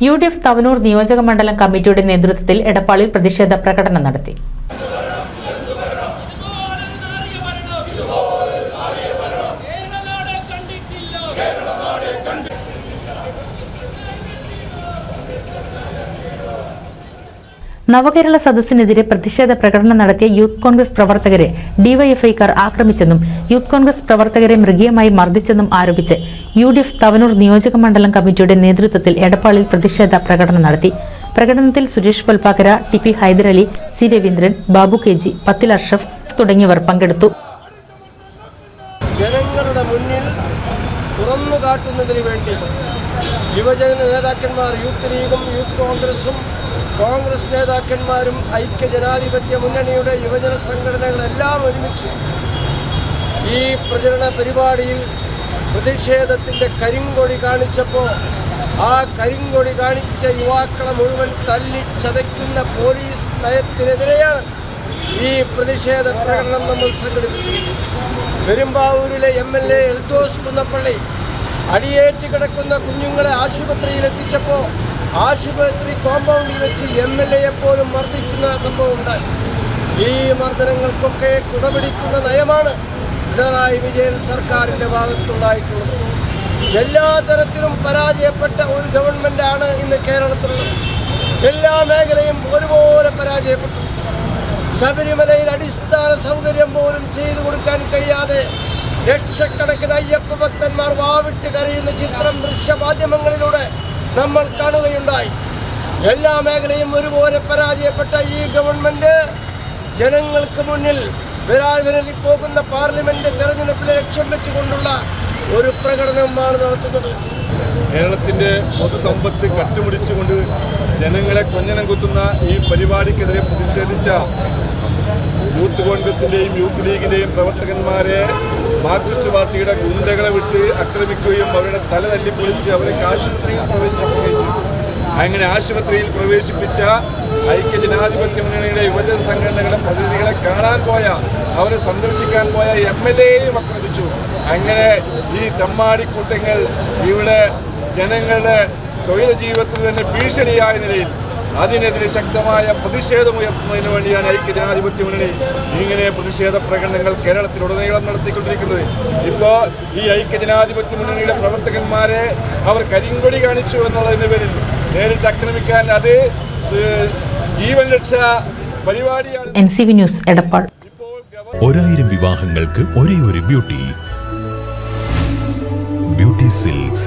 U D F Thavanur നിയോജക മണ്ഡലം കമ്മിറ്റിയുടെ നേതൃത്വത്തിൽ എടപ്പാളിൽ പ്രതിഷേധ പ്രകടനം നടത്തി നവകേരള സദസ്സിനെതിരെ പ്രതിഷേധ പ്രകടനം നടത്തിയ യൂത്ത് കോൺഗ്രസ് പ്രവർത്തകരെ ഡിവൈഎഫ്ഐക്കാർ ആക്രമിച്ചെന്നും യൂത്ത് കോൺഗ്രസ് പ്രവർത്തകരെ മൃഗീയമായി മർദ്ദിച്ചെന്നും ആരോപിച്ച് യു ഡി എഫ് തവനൂർ നിയോജക മണ്ഡലം കമ്മിറ്റിയുടെ നേതൃത്വത്തിൽ എടപ്പാളിൽ പ്രതിഷേധ പ്രകടനം നടത്തി. പ്രകടനത്തിൽ Suresh Polppakkara T P Hyderali C Raveendran Babu K G പത്തിൽ അർഷഫ് തുടങ്ങിയവർ പങ്കെടുത്തു. ജനങ്ങളുടെ മുന്നിൽ തുറന്നു കാട്ടുന്നതിന് വേണ്ടി യുവജന നേതാക്കന്മാർ യൂത്ത് ലീഗും യൂത്ത് കോൺഗ്രസും കോൺഗ്രസ് നേതാക്കന്മാരും ഐക്യ ജനാധിപത്യ മുന്നണിയുടെ യുവജന സംഘടനകളെല്ലാം ഒരുമിച്ച് ഈ പ്രചരണ പരിപാടിയിൽ പ്രതിഷേധത്തിന്റെ കരിങ്കൊടി കാണിച്ചപ്പോൾ ആ കരിങ്കൊടി കാണിച്ച യുവാക്കളെ മുഴുവൻ തല്ലി ചതയ്ക്കുന്ന പോലീസ് നയത്തിനെതിരെയാണ് ഈ പ്രതിഷേധ പ്രകടനം നമ്മൾ സംഘടിപ്പിച്ചത്. പെരുമ്പാവൂരിലെ M L A Eldhose Kunnappilly അടിയേറ്റ് കിടക്കുന്ന കുഞ്ഞുങ്ങളെ ആശുപത്രിയിൽ എത്തിച്ചപ്പോൾ ആശുപത്രി കോമ്പൗണ്ടിൽ വെച്ച് എം എൽ എയെ പോലും മർദ്ദിക്കുന്ന സംഭവം ഉണ്ടായി ഈ മർദ്ദനങ്ങൾക്കൊക്കെ കുടപിടിക്കുന്ന നയമാണ് പിണറായി വിജയൻ സർക്കാരിന്റെ ഭാഗത്തുണ്ടായിട്ടുള്ളത്. എല്ലാ തരത്തിലും പരാജയപ്പെട്ട ഒരു ഗവൺമെന്റാണ് ഇന്ന് കേരളത്തിലുള്ളത്. എല്ലാ മേഖലയും ഒരുപോലെ പരാജയപ്പെട്ടു. ശബരിമലയിൽ അടിസ്ഥാന സൗകര്യം പോലും ചെയ്തു കൊടുക്കാൻ കഴിയാതെ ലക്ഷക്കണക്കിന് അയ്യപ്പ ഭക്തന്മാർ വാവിട്ട് കരയുന്ന ചിത്രം ദൃശ്യമാധ്യമങ്ങളിലൂടെ നമ്മൾ കാണുകയുണ്ടായി. എല്ലാ മേഖലയും ഒരുപോലെ പരാജയപ്പെട്ട ഈ ഗവൺമെന്റ് ജനങ്ങൾക്ക് മുന്നിൽ വിരാൽ വരലിൽ പോകുന്ന പാർലമെന്റ് തെരഞ്ഞെടുപ്പിലെ ലക്ഷ്യം വെച്ചുകൊണ്ടുള്ള ഒരു പ്രകടനമാണ് നടത്തുന്നത്. കേരളത്തിന്റെ പൊതുസമ്പത്ത് കട്ടുമുടിച്ചുകൊണ്ട് ജനങ്ങളെ കൊഞ്ഞനം കുത്തുന്ന ഈ പരിപാടിക്കെതിരെ പ്രതിഷേധിച്ച യൂത്ത് കോൺഗ്രസിന്റെയും യൂത്ത് ലീഗിന്റെയും പ്രവർത്തകന്മാരെ മാർക്സിസ്റ്റ് പാർട്ടിയുടെ ഗുണ്ടകളെ വിട്ട് ആക്രമിക്കുകയും അവരുടെ തല തല്ലി പൊളിച്ച് അവരെ ആശുപത്രിയിൽ പ്രവേശിപ്പിക്കുകയും ചെയ്തു. അങ്ങനെ ആശുപത്രിയിൽ പ്രവേശിപ്പിച്ച ഐക്യ ജനാധിപത്യ മുന്നണിയുടെ യുവജന സംഘടനകളുടെ പ്രതിനിധികളെ കാണാൻ പോയ അവരെ സന്ദർശിക്കാൻ പോയ എം എൽ എയും ആക്രമിച്ചു. അങ്ങനെ ഈ തെമ്മാടിക്കൂട്ടങ്ങൾ ഇവിടെ ജനങ്ങളുടെ സ്വൈര ജീവിതത്തിൽ തന്നെ ഭീഷണിയായ നിലയിൽ അതിനെതിരെ ശക്തമായ പ്രതിഷേധമുയർത്തുന്നതിന് വേണ്ടിയാണ് ഐക്യ ജനാധിപത്യ മുന്നണി ഇങ്ങനെ പ്രതിഷേധ പ്രകടനങ്ങൾ കേരളത്തിലുടനീളം നടത്തിക്കൊണ്ടിരിക്കുന്നത്. ഇപ്പോൾ ഈ ഐക്യ ജനാധിപത്യ മുന്നണിയുടെ പ്രവർത്തകന്മാരെ അവർ കരിങ്കൊടി കാണിച്ചു എന്നുള്ളതിന്റെ പേരിൽ നേരിട്ട് ആക്രമിക്കാൻ അത് ജീവൻ രക്ഷ പരിപാടിയാണ്. N C V news Edappal ഒരായിരം വിവാഹങ്ങൾക്ക് ഒരേ ഒരു beauty. Beauty silks.